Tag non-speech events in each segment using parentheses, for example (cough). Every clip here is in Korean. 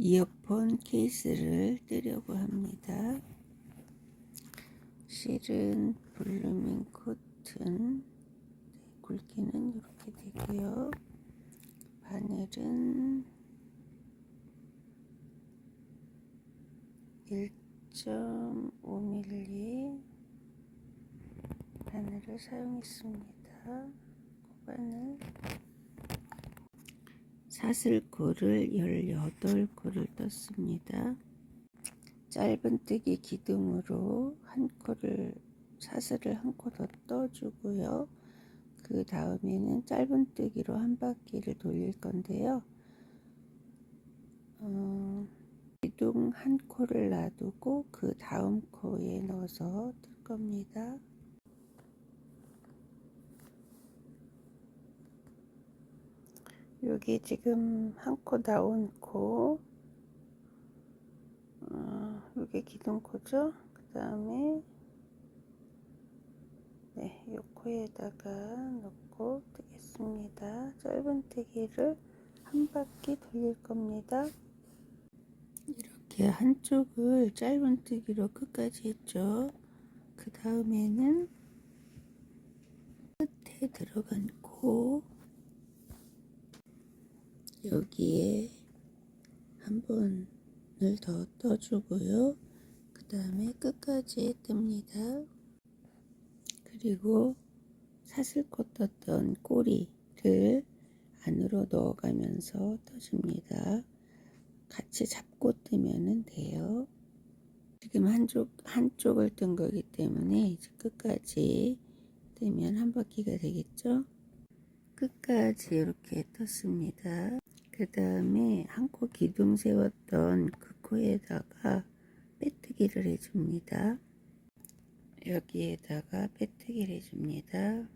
이어폰 케이스를 뜨려고 합니다. 실은 블루밍 코튼 네, 굵기는 이렇게 되고요. 바늘은 1.5mm 바늘을 사용했습니다. 고바늘 사슬코를 18코를 떴습니다. 짧은뜨기 기둥으로 한 코를 사슬을 한 코 더 떠주고요. 그 다음에는 짧은뜨기로 한 바퀴를 돌릴 건데요. 어, 기둥 한 코를 놔두고 그 다음 코에 넣어서 뜰 겁니다. 여기 지금 한 코 나온 코, 어, 여기 기둥코죠? 그 다음에, 네, 이 코에다가 넣고 뜨겠습니다. 짧은 뜨기를 한 바퀴 돌릴 겁니다. 이렇게 한쪽을 짧은 뜨기로 끝까지 했죠. 그 다음에는 끝에 들어간 코, 여기에 한 번을 더 떠주고요. 그 다음에 끝까지 뜹니다. 그리고 사슬코 떴던 꼬리를 안으로 넣어가면서 떠줍니다. 같이 잡고 뜨면 돼요. 지금 한쪽, 한쪽을 뜬 거기 때문에 이제 끝까지 뜨면 한 바퀴가 되겠죠? 끝까지 이렇게 떴습니다. 그 다음에 한 코 기둥 세웠던 그 코에다가 빼뜨기를 해줍니다. 여기에다가 빼뜨기를 해줍니다.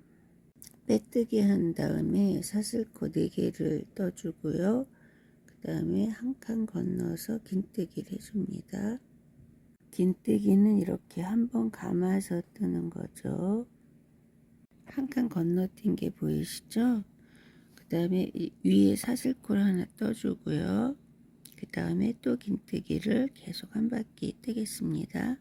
빼뜨기 한 다음에 사슬코 4개를 떠주고요. 그 다음에 한 칸 건너서 긴뜨기를 해줍니다. 긴뜨기는 이렇게 한번 감아서 뜨는 거죠. 한 칸 건너뛴 게 보이시죠? 그 다음에 위에 사슬코를 하나 떠주고요. 그 다음에 또 긴뜨기를 계속 한 바퀴 뜨겠습니다.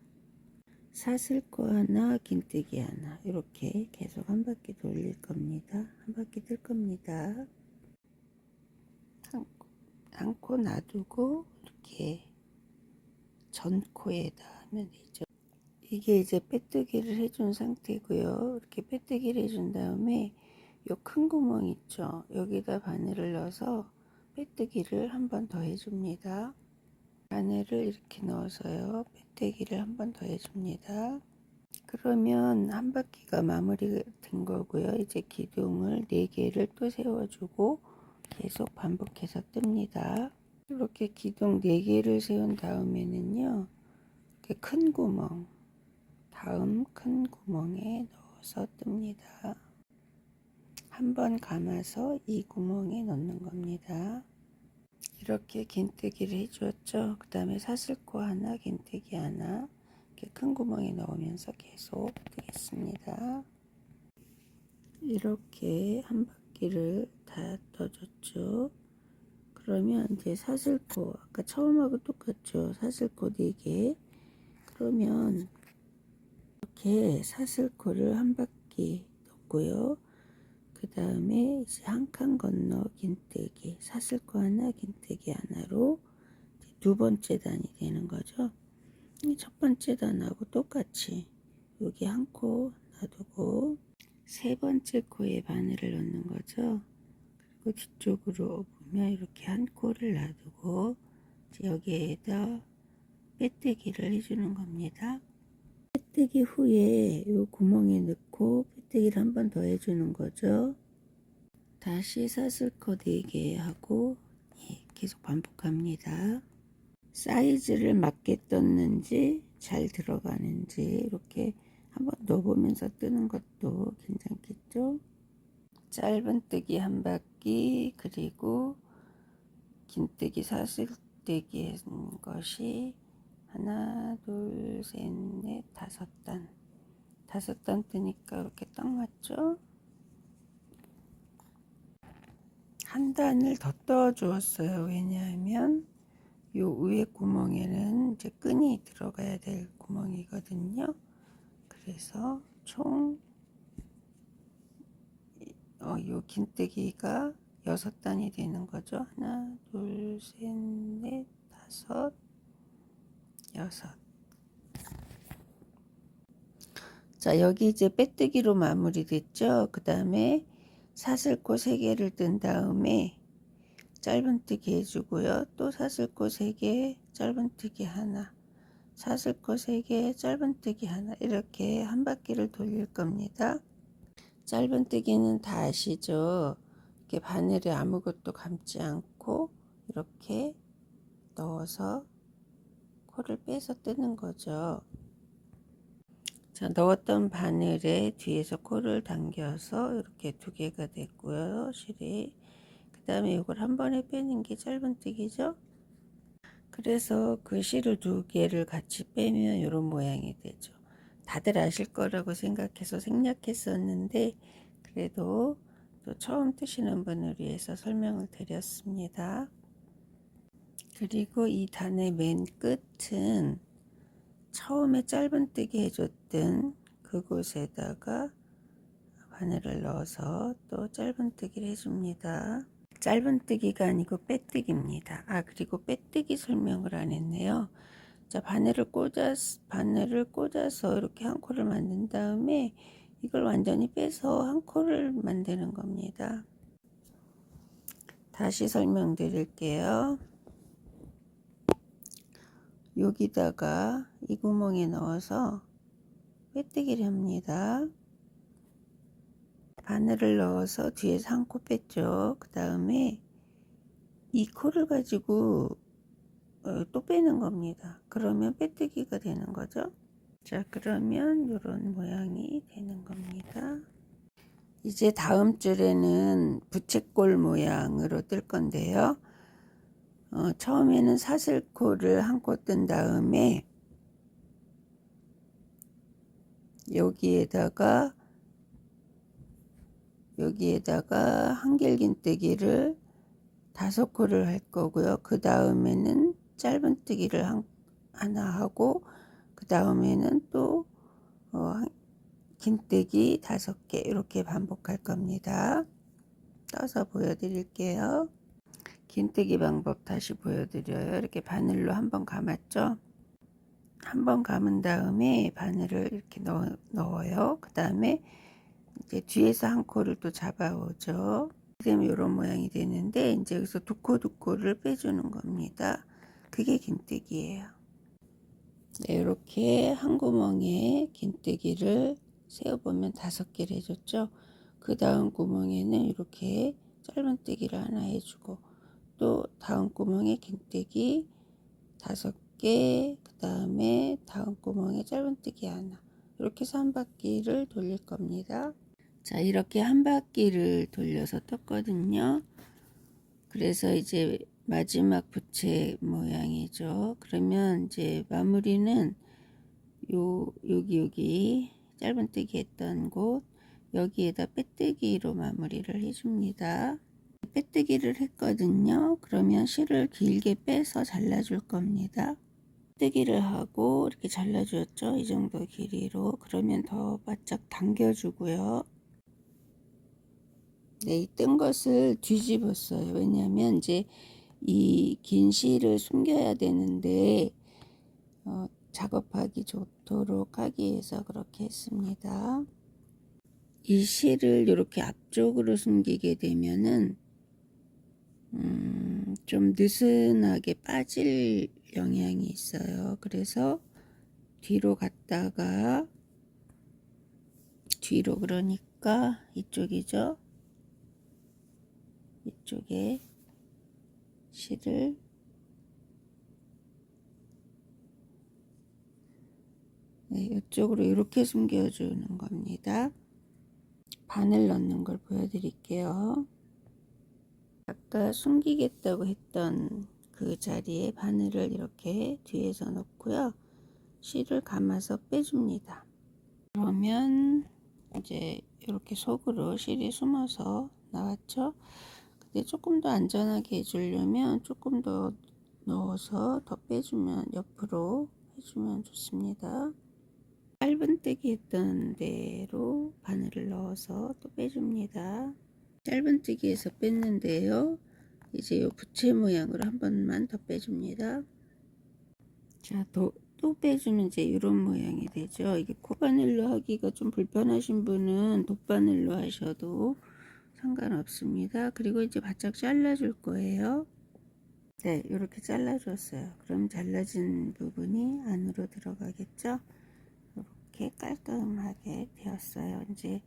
사슬코 하나, 긴뜨기 하나 이렇게 계속 한 바퀴 돌릴 겁니다. 한 바퀴 뜰 겁니다. 한코 놔두고 이렇게 전코에다 하면 되죠. 이게 이제 빼뜨기를 해준 상태고요. 이렇게 빼뜨기를 해준 다음에 요 큰 구멍 있죠. 여기다 바늘을 넣어서 빼뜨기를 한 번 더 해줍니다. 바늘을 이렇게 넣어서요. 빼뜨기를 한 번 더 해줍니다. 그러면 한 바퀴가 마무리 된 거고요. 이제 기둥을 4개를 또 세워주고 계속 반복해서 뜹니다. 이렇게 기둥 4개를 세운 다음에는요. 이렇게 큰 구멍 다음 큰 구멍에 넣어서 뜹니다. 한번 감아서 이 구멍에 넣는 겁니다. 이렇게 긴뜨기를 해주었죠. 그 다음에 사슬코 하나, 긴뜨기 하나 이렇게 큰 구멍에 넣으면서 계속 뜨겠습니다. 이렇게 한 바퀴를 다 떠줬죠. 그러면 이제 사슬코 아까 처음하고 똑같죠. 사슬코 4개 그러면 이렇게 사슬코를 한 바퀴 넣고요. 그 다음에 이제 한 칸 건너 긴뜨기 사슬코 하나 긴뜨기 하나로 두 번째 단이 되는 거죠. 첫 번째 단하고 똑같이 여기 한 코 놔두고 세 번째 코에 바늘을 넣는 거죠. 그리고 뒤쪽으로 보면 이렇게 한 코를 놔두고 여기에다 빼뜨기를 해주는 겁니다. 빼뜨기 후에 이 구멍에 넣고 빼뜨기를 한 번 더 해주는 거죠. 다시 사슬코 4개 하고 예, 계속 반복합니다. 사이즈를 맞게 떴는지 잘 들어가는지 이렇게 한번 넣어보면서 뜨는 것도 괜찮겠죠? 짧은 뜨기 한 바퀴 그리고 긴 뜨기 사슬뜨기 한 것이 하나 둘 셋 넷 다섯 단 다섯 단 뜨니까 이렇게 딱 맞죠? 한 단을 더 떠 주었어요 왜냐하면 이요 위에 구멍에는 이제 끈이 들어가야 될 구멍이거든요. 그래서 총 어, 요 긴뜨기가 여섯 단이 되는 거죠. 하나, 둘, 셋, 넷, 다섯, 여섯. 자, 여기 이제 빼뜨기로 마무리 됐죠. 그 다음에 사슬코 3개를 뜬 다음에 짧은뜨기 해주고요. 또 사슬코 3개, 짧은뜨기 하나, 사슬코 3개, 짧은뜨기 하나 이렇게 한 바퀴를 돌릴 겁니다. 짧은뜨기는 다 아시죠? 이렇게 바늘에 아무것도 감지 않고 이렇게 넣어서 코를 빼서 뜨는 거죠. 자, 넣었던 바늘에 뒤에서 코를 당겨서 이렇게 두 개가 됐고요. 실이. 그 다음에 이걸 한 번에 빼는 게 짧은뜨기죠. 그래서 그 실을 두 개를 같이 빼면 이런 모양이 되죠. 다들 아실 거라고 생각해서 생략했었는데 그래도 또 처음 뜨시는 분을 위해서 설명을 드렸습니다. 그리고 이 단의 맨 끝은 처음에 짧은뜨기 해줬던 그곳에다가 바늘을 넣어서 또 짧은뜨기를 해줍니다. 짧은뜨기가 아니고 빼뜨기입니다. 아 그리고 빼뜨기 설명을 안 했네요. 자 바늘을 꽂아 바늘을 꽂아서 이렇게 한 코를 만든 다음에 이걸 완전히 빼서 한 코를 만드는 겁니다. 다시 설명드릴게요. 여기다가 이 구멍에 넣어서 빼뜨기를 합니다. 바늘을 넣어서 뒤에서 한 코 뺐죠. 그 다음에 이 코를 가지고 어, 또 빼는 겁니다. 그러면 빼뜨기가 되는 거죠. 자, 그러면 이런 모양이 되는 겁니다. 이제 다음 줄에는 부채꼴 모양으로 뜰 건데요. 어, 처음에는 사슬코를 한 코 뜬 다음에 여기에다가 여기에다가 한길긴뜨기를 다섯 코를 할 거고요. 그 다음에는 짧은뜨기를 한, 하나 하고 그 다음에는 또 어, 긴뜨기 다섯 개 이렇게 반복할 겁니다. 떠서 보여드릴게요. 긴뜨기 방법 다시 보여드려요. 이렇게 바늘로 한번 감았죠. 한번 감은 다음에 바늘을 이렇게 넣어, 넣어요. 그 다음에 이제 뒤에서 한 코를 또 잡아오죠. 그러면 이런 모양이 되는데 이제 여기서 두 코 두 코를 빼주는 겁니다. 그게 긴뜨기예요. 네, 이렇게 한 구멍에 긴뜨기를 세어보면 다섯 개를 해줬죠. 그 다음 구멍에는 이렇게 짧은 뜨기를 하나 해주고 또 다음 구멍에 긴뜨기 다섯 개, 그 다음에 다음 구멍에 짧은뜨기 하나 이렇게 해서 한 바퀴를 돌릴 겁니다. 자 이렇게 한 바퀴를 돌려서 떴거든요. 그래서 이제 마지막 부채 모양이죠. 그러면 이제 마무리는 요 여기 여기 짧은뜨기 했던 곳 여기에다 빼뜨기로 마무리를 해줍니다. 빼뜨기를 했거든요. 그러면 실을 길게 빼서 잘라줄 겁니다. 빼뜨기를 하고 이렇게 잘라주었죠. 이 정도 길이로. 그러면 더 바짝 당겨주고요. 네, 이 뜬 것을 뒤집었어요. 왜냐하면 이제 이 긴 실을 숨겨야 되는데 어, 작업하기 좋도록 하기 위해서 그렇게 했습니다. 이 실을 이렇게 앞쪽으로 숨기게 되면은 음, 좀 느슨하게 빠질 영향이 있어요. 그래서 뒤로 갔다가 뒤로 그러니까 이쪽이죠. 이쪽에 실을 네, 이쪽으로 이렇게 숨겨주는 겁니다. 바늘 넣는 걸 보여드릴게요. 아까 숨기겠다고 했던 그 자리에 바늘을 이렇게 뒤에서 넣고요. 실을 감아서 빼줍니다. 그러면 이제 이렇게 속으로 실이 숨어서 나왔죠. 근데 조금 더 안전하게 해주려면 조금 더 넣어서 더 빼주면 옆으로 해주면 좋습니다. 짧은뜨기 했던 대로 바늘을 넣어서 또 빼줍니다. 짧은뜨기에서 뺐는데요. 이제 요 부채 모양으로 한 번만 더 빼줍니다. 자, 또, 또 빼주면 이제 이런 모양이 되죠. 이게 코바늘로 하기가 좀 불편하신 분은 돗바늘로 하셔도 상관없습니다. 그리고 이제 바짝 잘라줄 거예요. 네, 이렇게 잘라줬어요. 그럼 잘라진 부분이 안으로 들어가겠죠? 이렇게 깔끔하게 되었어요. 이제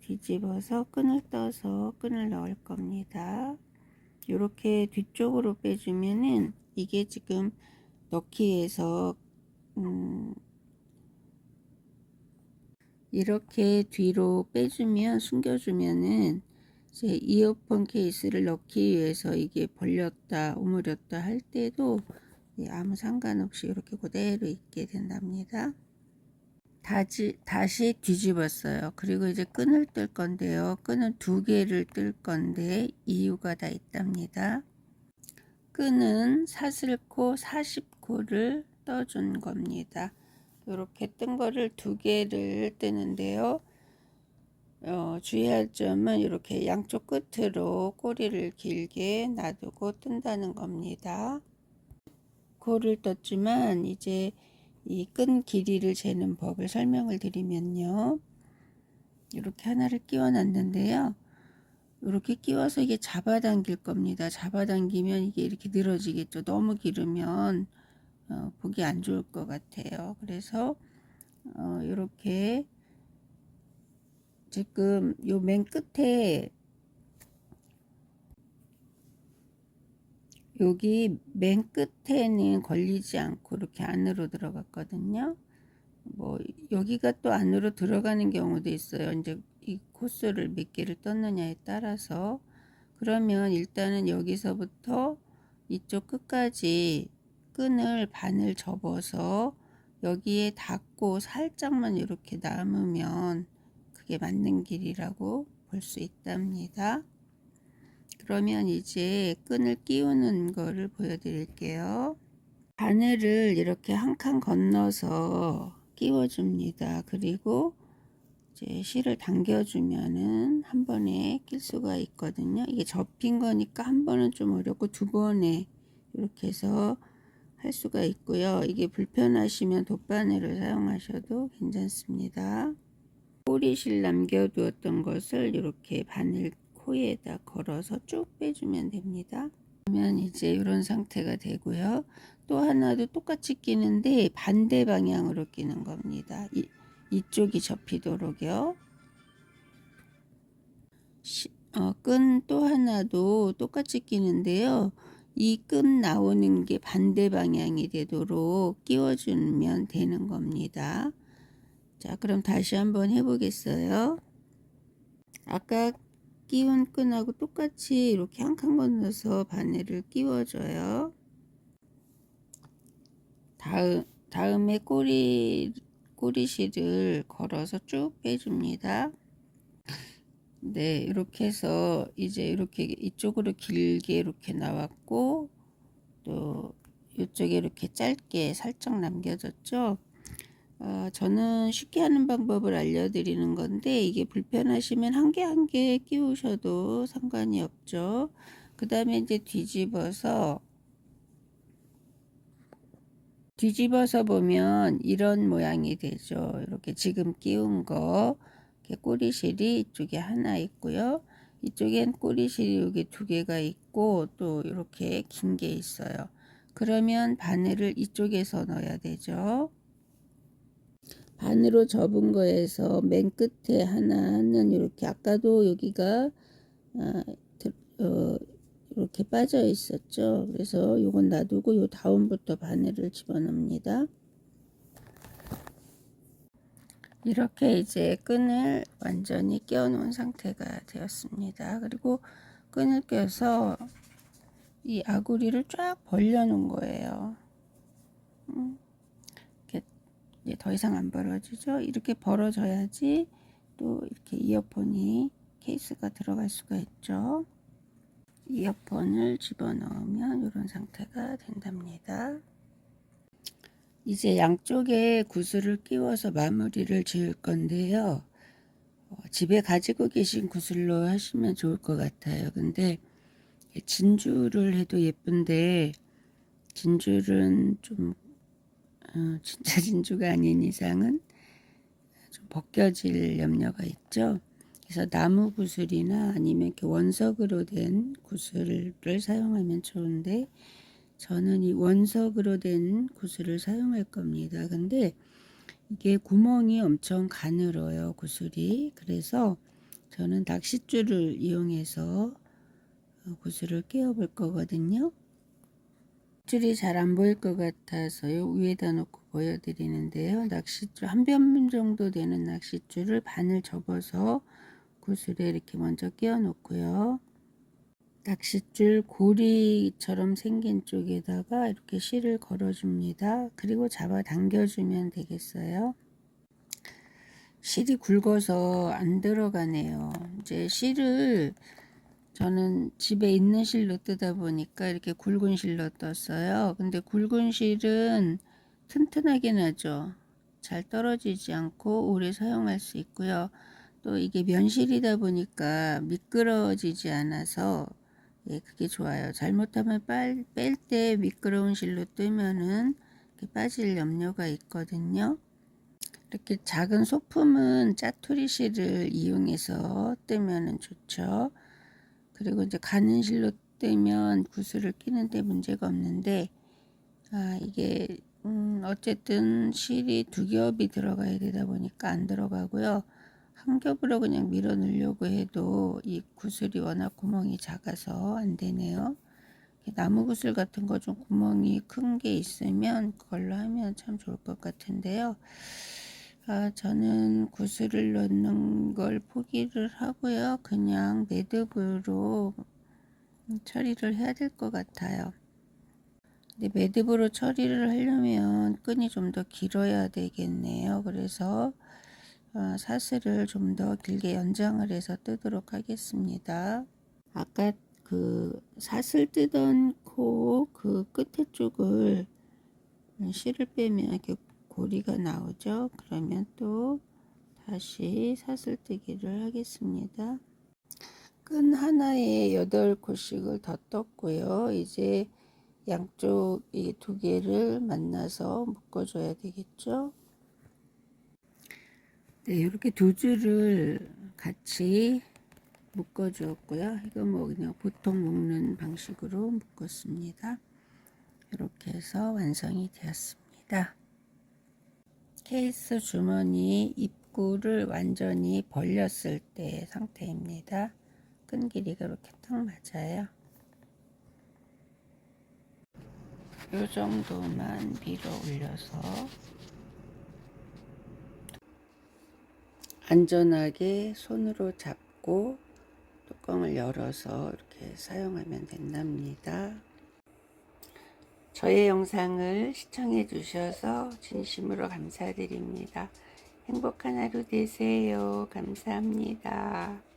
뒤집어서 끈을 떠서 끈을 넣을 겁니다. 이렇게 뒤쪽으로 빼주면은 이게 지금 넣기에서 음 이렇게 뒤로 빼주면 숨겨주면은 이제 이어폰 케이스를 넣기 위해서 이게 벌렸다 오므렸다 할 때도 예, 아무 상관없이 이렇게 그대로 있게 된답니다. 다시, 다시 뒤집었어요. 그리고 이제 끈을 뜰 건데요. 끈은 두 개를 뜰 건데 이유가 다 있답니다. 끈은 사슬코 40코를 떠준 겁니다. 이렇게 뜬 거를 두 개를 뜨는데요. 어, 주의할 점은 이렇게 양쪽 끝으로 꼬리를 길게 놔두고 뜬다는 겁니다. 코를 떴지만 이제 이 끈 길이를 재는 법을 설명을 드리면요. 이렇게 하나를 끼워 놨는데요. 이렇게 끼워서 이게 잡아당길 겁니다. 잡아당기면 이게 이렇게 늘어지겠죠. 너무 기르면 어, 보기 안 좋을 것 같아요. 그래서 어, 이렇게 지금 요 맨 끝에 여기 맨 끝에는 걸리지 않고 이렇게 안으로 들어갔거든요. 뭐 여기가 또 안으로 들어가는 경우도 있어요. 이제 이 코스를 몇 개를 떴느냐에 따라서 그러면 일단은 여기서부터 이쪽 끝까지 끈을 반을 접어서 여기에 닿고 살짝만 이렇게 남으면 그게 맞는 길이라고 볼 수 있답니다. 그러면 이제 끈을 끼우는 거를 보여드릴게요. 바늘을 이렇게 한 칸 건너서 끼워줍니다. 그리고 이제 실을 당겨주면은 한 번에 낄 수가 있거든요. 이게 접힌 거니까 한 번은 좀 어렵고 두 번에 이렇게 해서 할 수가 있고요. 이게 불편하시면 돗바늘을 사용하셔도 괜찮습니다. 꼬리실 남겨두었던 것을 이렇게 바늘 코에다 걸어서 쭉 빼주면 됩니다. 그러면 이제 이런 상태가 되고요. 또 하나도 똑같이 끼는데 반대 방향으로 끼는 겁니다. 이, 이쪽이 접히도록요. 어, 끈 또 하나도 똑같이 끼는데요. 이 끈 나오는 게 반대 방향이 되도록 끼워주면 되는 겁니다. 자, 그럼 다시 한번 해보겠어요. 아까 끼운 끈하고 똑같이 이렇게 한 칸 건너서 바늘을 끼워줘요. 다음, 다음에 꼬리, 꼬리실을 걸어서 쭉 빼줍니다. 네, 이렇게 해서 이제 이렇게 이쪽으로 길게 이렇게 나왔고, 또 이쪽에 이렇게 짧게 살짝 남겨졌죠. 어, 저는 쉽게 하는 방법을 알려드리는 건데 이게 불편하시면 한 개 한 개 끼우셔도 상관이 없죠. 그 다음에 이제 뒤집어서 뒤집어서 보면 이런 모양이 되죠. 이렇게 지금 끼운 거 이렇게 꼬리실이 이쪽에 하나 있고요. 이쪽엔 꼬리실이 여기 두 개가 있고 또 이렇게 긴 게 있어요. 그러면 바늘을 이쪽에서 넣어야 되죠. 반으로 접은 거에서 맨 끝에 하나는 이렇게 아까도 여기가 아, 어, 이렇게 빠져 있었죠. 그래서 이건 놔두고 요 다음부터 바늘을 집어넣습니다. 이렇게 이제 끈을 완전히 끼워 놓은 상태가 되었습니다. 그리고 끈을 껴서 이 아구리를 쫙 벌려 놓은 거예요. 음. 이제 더 이상 안 벌어지죠. 이렇게 벌어져야지 또 이렇게 이어폰이 케이스가 들어갈 수가 있죠. 이어폰을 집어넣으면 이런 상태가 된답니다. 이제 양쪽에 구슬을 끼워서 마무리를 지을 건데요. 어, 집에 가지고 계신 구슬로 하시면 좋을 것 같아요. 근데 진주를 해도 예쁜데 진주는 좀 어, 진짜 (laughs) 진주가 아닌 이상은 좀 벗겨질 염려가 있죠. 그래서 나무 구슬이나 아니면 이렇게 원석으로 된 구슬을 사용하면 좋은데 저는 이 원석으로 된 구슬을 사용할 겁니다. 근데 이게 구멍이 엄청 가늘어요, 구슬이. 그래서 저는 낚싯줄을 이용해서 어, 구슬을 끼워 볼 거거든요. 줄이 잘 안 보일 것 같아서요. 위에다 놓고 보여드리는데요. 낚싯줄 한뼘 정도 되는 낚싯줄을 반을 접어서 구슬에 이렇게 먼저 끼워 놓고요. 낚싯줄 고리처럼 생긴 쪽에다가 이렇게 실을 걸어줍니다. 그리고 잡아 당겨주면 되겠어요. 실이 굵어서 안 들어가네요. 이제 실을 저는 집에 있는 실로 뜨다 보니까 이렇게 굵은 실로 떴어요. 근데 굵은 실은 튼튼하게 나죠. 잘 떨어지지 않고 오래 사용할 수 있고요. 또 이게 면실이다 보니까 미끄러지지 않아서 예, 그게 좋아요. 잘못하면 뺄 때 미끄러운 실로 뜨면은 빠질 염려가 있거든요. 이렇게 작은 소품은 짜투리 실을 이용해서 뜨면은 좋죠. 그리고 이제 가는 실로 뜨면 구슬을 끼는데 문제가 없는데 아 이게 음 어쨌든 실이 두 겹이 들어가야 되다 보니까 안 들어가고요. 한 겹으로 그냥 밀어 넣으려고 해도 이 구슬이 워낙 구멍이 작아서 안 되네요. 나무 구슬 같은 거 좀 구멍이 큰 게 있으면 그걸로 하면 참 좋을 것 같은데요. 아, 저는 구슬을 넣는 걸 포기를 하고요. 그냥 매듭으로 처리를 해야 될 것 같아요. 근데 매듭으로 처리를 하려면 끈이 좀 더 길어야 되겠네요. 그래서 어, 사슬을 좀 더 길게 연장을 해서 뜨도록 하겠습니다. 아까 그 사슬 뜨던 코 그 끝에 쪽을 실을 빼면 이렇게 고리가 나오죠. 그러면 또 다시 사슬뜨기를 하겠습니다. 끈 하나에 8코씩을 더 떴고요. 이제 양쪽 이 두 개를 만나서 묶어 줘야 되겠죠. 네, 이렇게 두 줄을 같이 묶어 주었고요. 이거 뭐 그냥 보통 묶는 방식으로 묶었습니다. 이렇게 해서 완성이 되었습니다. 케이스 주머니 입구를 완전히 벌렸을 때 상태입니다. 끈 길이가 이렇게 딱 맞아요. 이 정도만 밀어 올려서 안전하게 손으로 잡고 뚜껑을 열어서 이렇게 사용하면 된답니다. 저의 영상을 시청해 주셔서 진심으로 감사드립니다. 행복한 하루 되세요. 감사합니다.